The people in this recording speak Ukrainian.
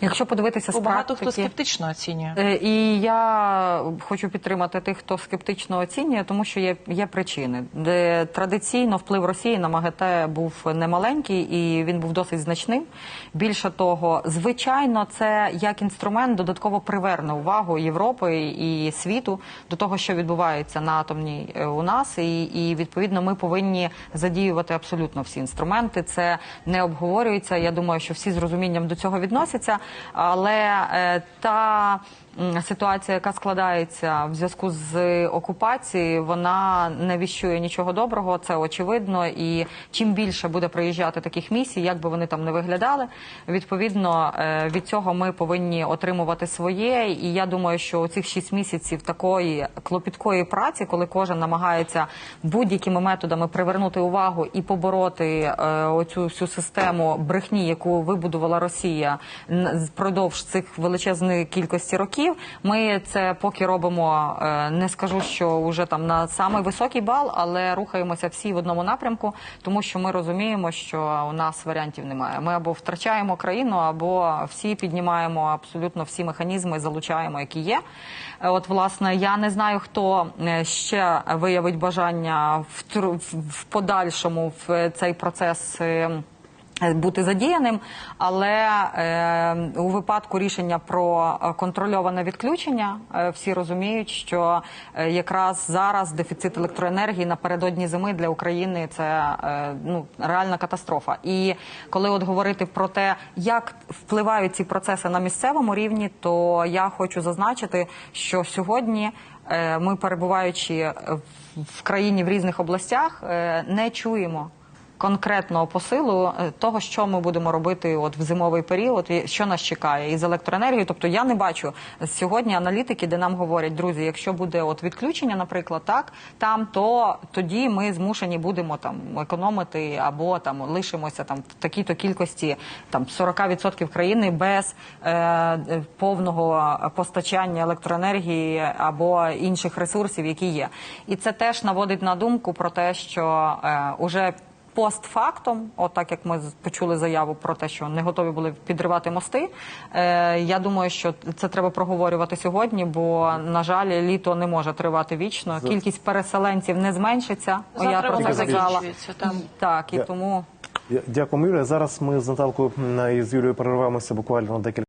Якщо подивитися з багато хто скептично оцінює. Е, І я хочу підтримати тих, хто скептично оцінює, тому що є, є причини. Де традиційно вплив Росії на МАГАТЕ був немаленький і він був досить значним. Більше того, звичайно, це як інструмент додатково приверне увагу Європи і світу до того, що відбувається на атомній е, у нас, і, і відповідно ми повинні задіювати абсолютно всі інструменти. Це не обговорюється. Я думаю, що всі з розумінням до цього відносяться. Але е, та ситуація, яка складається в зв'язку з окупацією, вона не віщує нічого доброго. Це очевидно. І чим більше буде приїжджати таких місій, як би вони там не виглядали, відповідно е, від цього ми повинні отримувати своє. І я думаю, що у цих шість місяців такої клопіткої праці, коли кожен намагається будь-якими методами привернути увагу і побороти е, оцю всю систему брехні, яку вибудувала Росія впродовж цих величезної кількості років. Ми це поки робимо. е, Не скажу, що вже там на самий високий бал, але рухаємося всі в одному напрямку, тому що ми розуміємо, що у нас варіантів немає. Ми або втрачаємо країну, або всі піднімаємо абсолютно всі механізми, залучаємо, які є. Е, От, власне, я не знаю, хто е, ще виявить бажання в, в- в подальшому в цей процес. Е, Бути задіяним, але е, у випадку рішення про е, контрольоване відключення е, всі розуміють, що е, якраз зараз дефіцит електроенергії напередодні зими для України це е, ну реальна катастрофа. І коли от говорити про те, як впливають ці процеси на місцевому рівні, то я хочу зазначити, що сьогодні е, ми, перебуваючи в- країні в різних областях, не чуємо конкретного посилу е, того, що ми будемо робити от в зимовий період, і що нас чекає із електроенергією. Тобто я не бачу сьогодні аналітики, де нам говорять, друзі, якщо буде от відключення, наприклад, так там, то тоді ми змушені будемо там економити або там лишимося там в такій-то кількості там 40% країни без е, повного постачання електроенергії або інших ресурсів, які є. І це теж наводить на думку про те, що е, уже Постфактом, отак як ми почули заяву про те, що не готові були підривати мости. Е, я думаю, що це треба проговорювати сьогодні, бо на жаль, літо не може тривати вічно. Кількість переселенців не зменшиться. я про це казала. там. Так і Я- тому. Я- Дякую, Юлія. Зараз ми з Наталкою і з Юлією перервемося буквально на декілька.